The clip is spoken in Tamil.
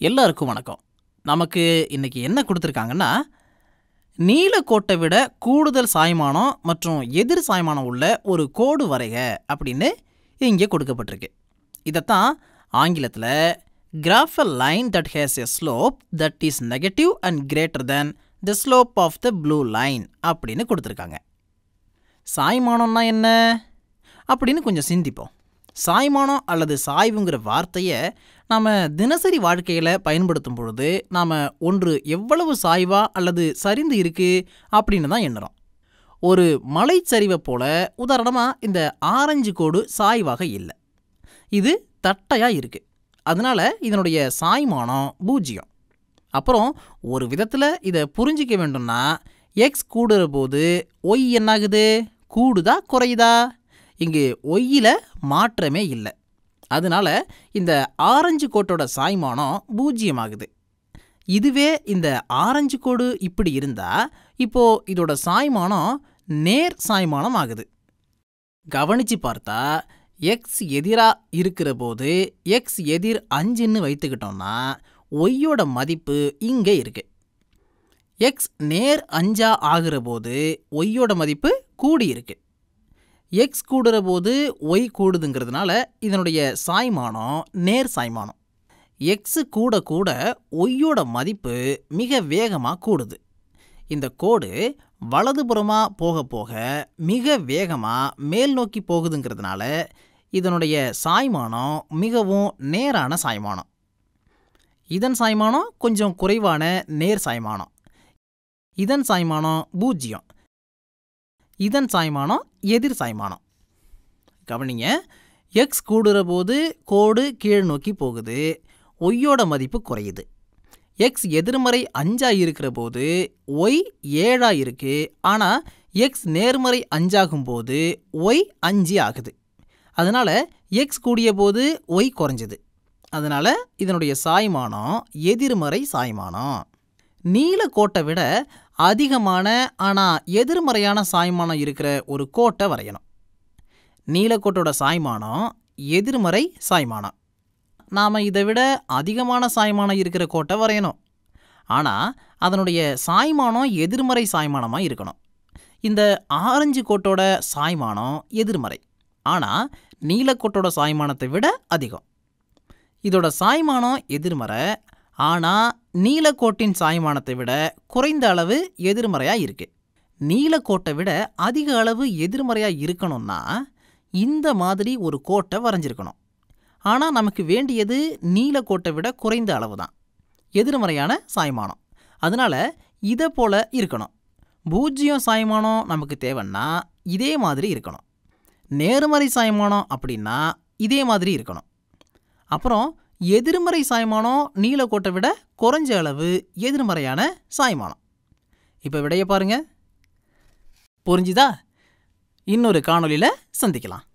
எல்லாருக்கும் வணக்கம். நமக்கு இன்னைக்கு என்ன கொடுத்துருக்காங்கன்னா நீலக்கோட்டை விட கூடுதல் சாய்மானம் மற்றும் எதிர் சாய்மானம் உள்ள ஒரு கோடு வரைக அப்படின்னு இங்கே கொடுக்கப்பட்டிருக்கு. இதைத்தான் ஆங்கிலத்தில் graph a line that has a slope that is negative and greater than the slope of the blue line அப்படின்னு கொடுத்துருக்காங்க. சாய்மானம்னா என்ன? அப்படின்னு கொஞ்சம் சிந்திப்போம். சாய்மானம் அல்லது சாய்வுங்கிற வார்த்தையை நாம் தினசரி வாழ்க்கையில் பயன்படுத்தும் பொழுது நாம் ஒன்று எவ்வளவு சாய்வா அல்லது சரிந்து இருக்குது அப்படின்னு தான் எண்ணுறோம். ஒரு மலைச்சரிவை போல உதாரணமாக இந்த ஆரஞ்சு கோடு சாய்வாக இல்லை. இது தட்டையாக இருக்குது அதனால் இதனுடைய சாய்மானம் பூஜ்ஜியம். அப்புறம் ஒரு விதத்தில் இதை புரிஞ்சிக்க வேண்டும்னா எக்ஸ் கூடுற போது ஒய் என்னாகுது? கூடுதா குறையுதா? இங்கு ஒய்யில் மாற்றமே இல்லை. அதனால இந்த ஆரஞ்சு கோட்டோட சாய்மானம் பூஜ்ஜியமாகுது. இதுவே இந்த ஆரஞ்சு கோடு இப்படி இருந்தால் இப்போ இதோட சாய்மானம் நேர் சாய்மானம் ஆகுது. கவனிச்சு பார்த்தா எக்ஸ் எதிராக இருக்கிற போது எக்ஸ் எதிர் அஞ்சுன்னு வைத்துக்கிட்டோம்னா ஒய்யோட மதிப்பு இங்கே இருக்கு. எக்ஸ் நேர் அஞ்சா ஆகிற போது ஒய்யோட மதிப்பு கூடி இருக்கு. எக்ஸ் கூடுற போது ஒய் கூடுதுங்கிறதுனால இதனுடைய சாய்மானம் நேர் சாய்மானம். எக்ஸு கூட கூட ஒய்யோட மதிப்பு மிக வேகமாக கூடுது. இந்த கோடு வலதுபுறமாக போக போக மிக வேகமாக மேல் நோக்கி போகுதுங்கிறதுனால இதனுடைய சாய்மானம் மிகவும் நேரான சாய்மானம். இதன் சாய்மானம் கொஞ்சம் குறைவான நேர் சாய்மானம். இதன் சாய்மானம் பூஜ்ஜியம். இதன் சாய்மானம் எதிர் சாய்மானம். கவனிங்க எக்ஸ் கூடுற போது கோடு கீழ் நோக்கி போகுது. ஒய்யோட மதிப்பு குறையுது. எக்ஸ் எதிர்மறை அஞ்சாக இருக்கிற போது ஒய் ஏழாக இருக்கு. ஆனால் எக்ஸ் நேர்மறை அஞ்சாகும் போது ஒய் அஞ்சு ஆகுது. அதனால் எக்ஸ் கூடிய போது ஒய் குறைஞ்சது. அதனால் இதனுடைய சாய்மானம் எதிர்மறை சாய்மானம். நீலக்கோட்டை விட அதிகமான ஆனால் எதிர்மறையான சாய்மானம் இருக்கிற ஒரு கோட்டை வரையணும். நீலக்கோட்டோட சாய்மானம் எதிர்மறை சாய்மானம். நாம் இதை விட அதிகமான சாய்மானம் இருக்கிற கோட்டை வரையணும். ஆனால் அதனுடைய சாய்மானம் எதிர்மறை சாய்மானமாக இருக்கணும். இந்த ஆரஞ்சு கோட்டோட சாய்மானம் எதிர்மறை. ஆனால் நீலக்கோட்டோட சாய்மானத்தை விட அதிகம். இதோட சாய்மானம் எதிர்மறை ஆனால் நீலக்கோட்டின் சாய்மானத்தை விட குறைந்த அளவு எதிர்மறையாக இருக்குது நீலக்கோட்டை விட அதிக அளவு எதிர்மறையாக இருக்கணும்னா இந்த மாதிரி ஒரு கோட்டை வரைஞ்சிருக்கணும். ஆனால் நமக்கு வேண்டியது நீலக்கோட்டை விட குறைந்த அளவு தான். எதிர்மறையான சாய்மானம். அதனால் இதை போல் இருக்கணும். பூஜ்ஜியம் சாய்மானம் நமக்கு தேவைன்னா இதே மாதிரி இருக்கணும். நேர்மறை சாய்மானம் அப்படின்னா இதே மாதிரி இருக்கணும். அப்புறம் எதிர்மறை சாய்மானம் நீலக்கோட்டை விட குறைஞ்ச அளவு எதிர்மறையான சாய்மானம். இப்போ விடைய பாருங்க. புரிஞ்சுதா? இன்னொரு காணொலியில் சந்திக்கலாம்.